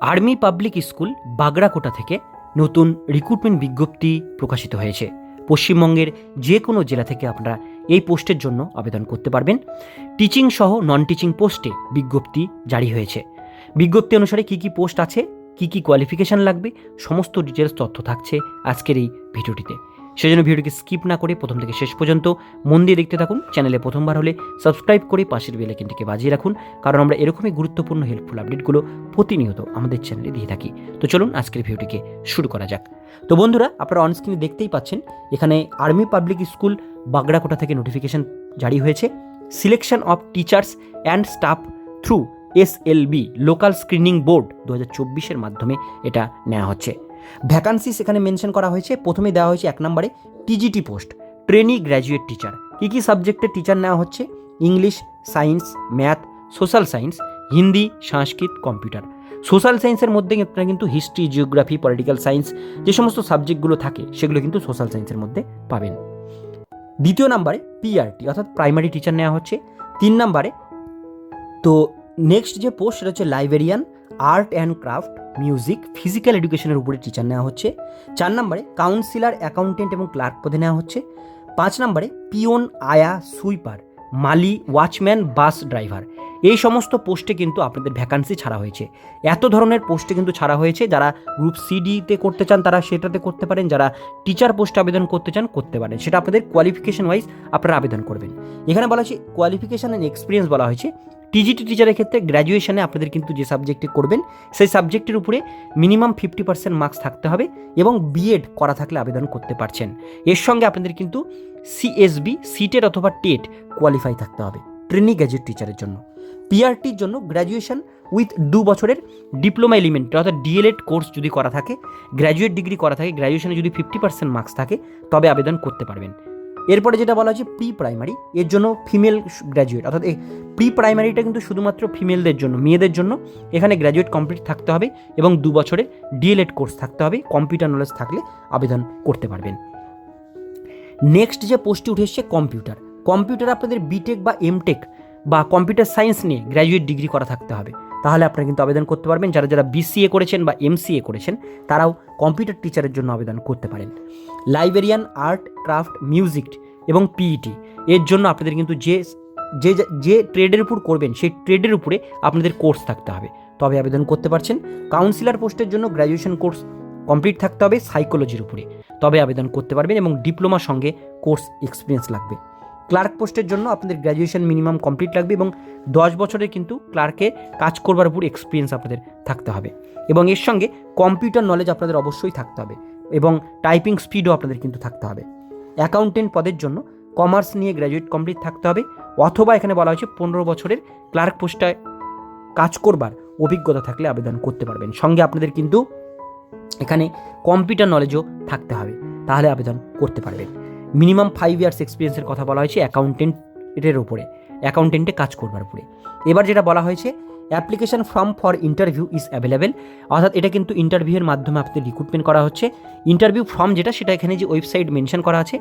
Army public school বাগড়াকোটা থেকে নতুন recruitment বিজ্ঞপ্তি প্রকাশিত হয়েছে। পশ্চিমবঙ্গের যে কোনো জেলা থেকে আপনারা এই পোস্টের জন্য আবেদন করতে পারবেন। টিচিং সহ নন টিচিং পোস্টে বিজ্ঞপ্তি জারি হয়েছে। বিজ্ঞপ্তি অনুসারে কি কি পোস্ট আছে, কি কি কোয়ালিফিকেশান লাগবে, সমস্ত ডিটেলস তথ্য থাকছে আজকের এই ভিডিওটিতে। সেজন্য ভিডিওটিকে স্কিপ না করে প্রথম থেকে শেষ পর্যন্ত মন দিয়ে দেখতে থাকুন। চ্যানেলে প্রথমবার হলে সাবস্ক্রাইব করে পাশের বেলাইকিনটিকে বাজিয়ে রাখুন, কারণ আমরা এরকমই গুরুত্বপূর্ণ হেল্পফুল আপডেটগুলো প্রতিনিয়ত আমাদের চ্যানেলে দিয়ে থাকি। তো চলুন আজকের ভিডিওটিকে শুরু করা যাক। তো বন্ধুরা, আপনারা অনস্ক্রিনে দেখতেই পাচ্ছেন, এখানে আর্মি পাবলিক স্কুল বাগড়াকোটা থেকে নোটিফিকেশন জারি হয়েছে। Selection of teachers and staff through S L B local screening board দু হাজার চব্বিশের মাধ্যমে এটা নেওয়া হচ্ছে। ভ্যাকান্সিস এখানে মেনশন করা হয়েছে। প্রথমে দেওয়া হয়েছে এক নম্বরে TGT post trainee graduate teacher কী কী সাবজেক্টের টিচার নেওয়া হচ্ছে? English science math social science Hindi, Sanskrit computer social সায়েন্সের মধ্যে আপনারা কিন্তু হিস্ট্রি জিওগ্রাফি পলিটিক্যাল সায়েন্স যে সমস্ত সাবজেক্টগুলো থাকে, সেগুলো কিন্তু সোশ্যাল সায়েন্সের মধ্যে পাবেন। দ্বিতীয় নাম্বারে পিআরটি অর্থাৎ প্রাইমারি টিচার নেওয়া হচ্ছে। তিন নাম্বারে তো নেক্সট যে পোস্ট সেটা হচ্ছে librarian art and craft music physical এডুকেশনের উপরে টিচার নেওয়া হচ্ছে। চার নম্বরে কাউন্সিলর অ্যাকাউন্টেন্ট এবং ক্লার্ক পদে নেওয়া হচ্ছে। পাঁচ নম্বরে পিওন আয়া সুইপার, মালি ওয়াচম্যান বাস ড্রাইভার এই সমস্ত পোস্টে কিন্তু আপনাদের ভ্যাকান্সি ছাড়া হয়েছে। এত ধরনের পোস্টে কিন্তু ছাড়া হয়েছে। যারা গ্রুপ সিডিতে করতে চান, তারা সেটাতে করতে পারেন। যারা টিচার পোস্টে আবেদন করতে চান, করতে পারেন। সেটা আপনাদের কোয়ালিফিকেশন ওয়াইজ আপনারা আবেদন করবেন। এখানে বলা হয়েছে কোয়ালিফিকেশান অ্যান্ড এক্সপিরিয়েন্স বলা হয়েছে। টিজিটি টিচারের ক্ষেত্রে গ্র্যাজুয়েশনে আপনাদের কিন্তু যে সাবজেক্টে করবেন, সেই সাবজেক্টের উপরে মিনিমাম ফিফটি পার্সেন্ট মার্কস থাকতে হবে এবং বিএড করা থাকলে আবেদন করতে পারছেন। এর সঙ্গে আপনাদের কিন্তু সিএসবি সিটের অথবা টেট কোয়ালিফাই থাকতে হবে ট্রেনিং গ্র্যাজুয়েট টিচারের জন্য। পিআরটির জন্য গ্র্যাজুয়েশন উইথ দু বছরের ডিপ্লোমা এলিমেন্ট অর্থাৎ ডিএলএড কোর্স যদি করা থাকে গ্র্যাজুয়েট ডিগ্রি করা থাকে গ্র্যাজুয়েশনে যদি ফিফটি পার্সেন্ট মার্কস থাকে, তবে আবেদন করতে পারবেন। এরপরে যেটা বলা হচ্ছে প্রি প্রাইমারি এর জন্য ফিমেল গ্র্যাজুয়েট অর্থাৎ এই প্রি প্রাইমারিটা কিন্তু শুধুমাত্র ফিমেলদের জন্য, মেয়েদের জন্য। এখানে গ্র্যাজুয়েট কমপ্লিট থাকতে হবে এবং দু বছরের ডিএলএড কোর্স থাকতে হবে কম্পিউটার নলেজ থাকলে আবেদন করতে পারবেন। নেক্সট যে পোস্টটি উঠে এসছে কম্পিউটার কম্পিউটার আপনাদের বিটেক বা এমটেক বা কম্পিউটার সায়েন্স নিয়ে গ্র্যাজুয়েট ডিগ্রি করা থাকতে হবে। তাহলে আপনারা কিন্তু আবেদন করতে পারবেন। যারা যারা বিসিএ করেছেন বা এমসিএ করেছেন, তারাও কম্পিউটার টিচারের জন্য আবেদন করতে পারেন। লাইব্রেরিয়ান আর্ট ক্রাফট মিউজিক এবং পিইটি এর জন্য আপনাদের কিন্তু যে যে যে ট্রেডের উপর করবেন, সেই ট্রেডের উপরে আপনাদের কোর্স থাকতে হবে। তবে আবেদন করতে পারছেন। কাউন্সিলর পোস্টের জন্য গ্র্যাজুয়েশন কোর্স কমপ্লিট থাকতে হবে সাইকোলজির উপরে। তবে আবেদন করতে পারবেন এবং ডিপ্লোমার সঙ্গে কোর্স এক্সপিরিয়েন্স লাগবে। ক্লার্ক পোস্টের জন্য আপনাদের গ্র্যাজুয়েশন মিনিমাম কমপ্লিট লাগবে এবং দশ বছরের কিন্তু ক্লার্কে কাজ করবার উপর এক্সপিরিয়েন্স আপনাদের থাকতে হবে। এবং এর সঙ্গে কম্পিউটার নলেজ আপনাদের অবশ্যই থাকতে হবে এবং টাইপিং স্পিডও আপনাদের কিন্তু থাকতে হবে। অ্যাকাউন্টেন্ট পদের জন্য কমার্স নিয়ে গ্র্যাজুয়েট কমপ্লিট থাকতে হবে অথবা এখানে বলা হয়েছে পনেরো বছরের ক্লার্ক পোস্টায় কাজ করবার অভিজ্ঞতা থাকলে আবেদন করতে পারবেন। সঙ্গে আপনাদের কিন্তু এখানে কম্পিউটার নলেজও থাকতে হবে। তাহলে আবেদন করতে পারবেন। মিনিমাম ফাইভ ইয়ার্স এক্সপিরিয়েন্সের কথা বলা হয়েছে অ্যাকাউন্টেন্টের ওপরে অ্যাকাউন্টেন্টে কাজ করবার উপরে। এবার যেটা বলা হয়েছে application form for interview is available অর্থাৎ এটা কিন্তু ইন্টারভিউয়ের মাধ্যমে আপনাদের রিক্রুটমেন্ট করা হচ্ছে। ইন্টারভিউ ফর্ম যেটা, সেটা এখানে যে ওয়েবসাইট মেনশন করা আছে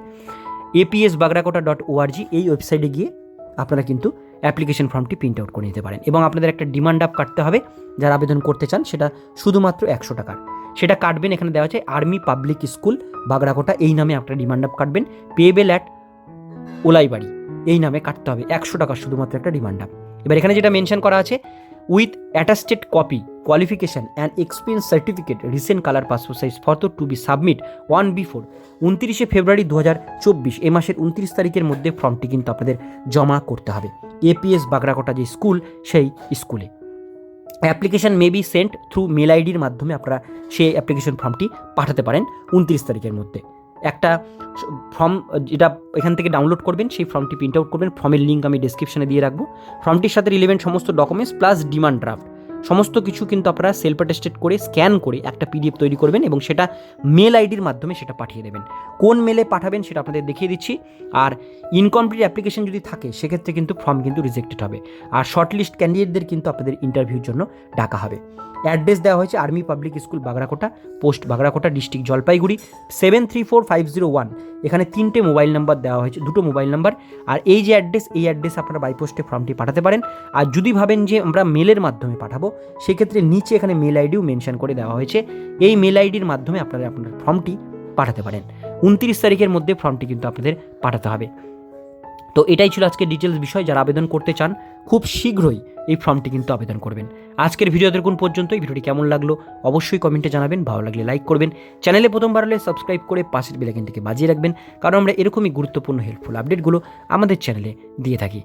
এপিএস বাগরাকোটা ডট ওআরজি এই ওয়েবসাইটে গিয়ে আপনারা কিন্তু অ্যাপ্লিকেশন ফর্মটি প্রিন্ট আউট করে নিতে পারেন। এবং আপনাদের একটা ডিমান্ড আপ কাটতে হবে, যারা আবেদন করতে চান, সেটা শুধুমাত্র একশো টাকার। সেটা কাটবেন, এখানে দেওয়া আছে আর্মি পাবলিক স্কুল বাগড়াকোটা, এই নামে আপনারা ডিমান্ড আপ কাটবেন। পেবেল অ্যাট ওলাইবাড়ি, এই নামে কাটতে হবে, একশো টাকা শুধুমাত্র একটা ডিমান্ড আপ এবার এখানে যেটা মেনশন করা আছে with attested copy qualification and experience certificate recent colour passport size photo to be submit on before উনত্রিশে ফেব্রুয়ারি দু হাজার চব্বিশ, এ মাসের উনত্রিশ তারিখের মধ্যে ফর্মটি কিন্তু আপনাদের জমা করতে হবে। এপিএস বাগড়াকোটা যে স্কুল সেই স্কুলে application may be sent through mail আইডির মাধ্যমে আপনারা সেই অ্যাপ্লিকেশন ফর্মটি পাঠাতে পারেন উনত্রিশ তারিখের মধ্যে। একটা ফর্ম যেটা এখান থেকে ডাউনলোড করবেন, সেই ফর্মটি প্রিন্ট আউট করবেন। ফর্মের লিঙ্ক আমি ডিসক্রিপশানে দিয়ে রাখব। ফর্মটির সাথে রিলেভেন্ট সমস্ত ডকুমেন্টস প্লাস ডিমান্ড ড্রাফট সমস্ত কিছু কিন্তু আপনারা সেলফ অ্যাটেস্টেড করে স্ক্যান করে একটা পিডিএফ তৈরি করবেন এবং সেটা মেল আইডির মাধ্যমে সেটা পাঠিয়ে দেবেন। কোন মেলে পাঠাবেন সেটা আপনাদের দেখিয়ে দিচ্ছি। আর ইনকমপ্লিট অ্যাপ্লিকেশন যদি থাকে, সেক্ষেত্রে কিন্তু ফর্ম কিন্তু রিজেক্টেড হবে। আর শর্ট লিস্ট ক্যান্ডিডেটদের কিন্তু আপনাদের ইন্টারভিউর জন্য ডাকা হবে। অ্যাড্রেস দেওয়া হয়েছে army public school Bagrakote post Bagrakote district Jalpaiguri seven three four five zero one এখানে তিনটে মোবাইল নাম্বার দেওয়া হয়েছে, দুটো মোবাইল নাম্বার আর এই যে অ্যাড্রেস এই অ্যাড্রেস আপনারা বাইপোস্টে ফর্মটি পাঠাতে পারেন। আর যদি ভাবেন যে আমরা মেলের মাধ্যমে পাঠাবো সেক্ষেত্রে নিচে এখানে মেল আইডিও মেনশন করে দেওয়া হয়েছে। এই মেল আইডির মাধ্যমে আপনারা আপনার ফর্মটি পাঠাতে পারেন। উনত্রিশ তারিখের মধ্যে ফর্মটি কিন্তু আপনাদের পাঠাতে হবে। তো এটাই ছিল আজকে ডিটেলস বিষয়। যারা আবেদন করতে চান, খুব শীঘ্রই এই ফর্মটি কিন্তু আবেদন করবেন। আজকের ভিডিও দেখুন পর্যন্ত এই ভিডিওটি কেমন লাগল অবশ্যই কমেন্টে জানাবেন। ভালো লাগলে লাইক করবেন। চ্যানেলে প্রথমবার হলে সাবস্ক্রাইব করে পাশের বেলাইকনটিকে বাজিয়ে রাখবেন। কারণ আমরা এরকমই গুরুত্বপূর্ণ হেল্পফুল আপডেটগুলো আমাদের চ্যানেলে দিয়ে থাকি।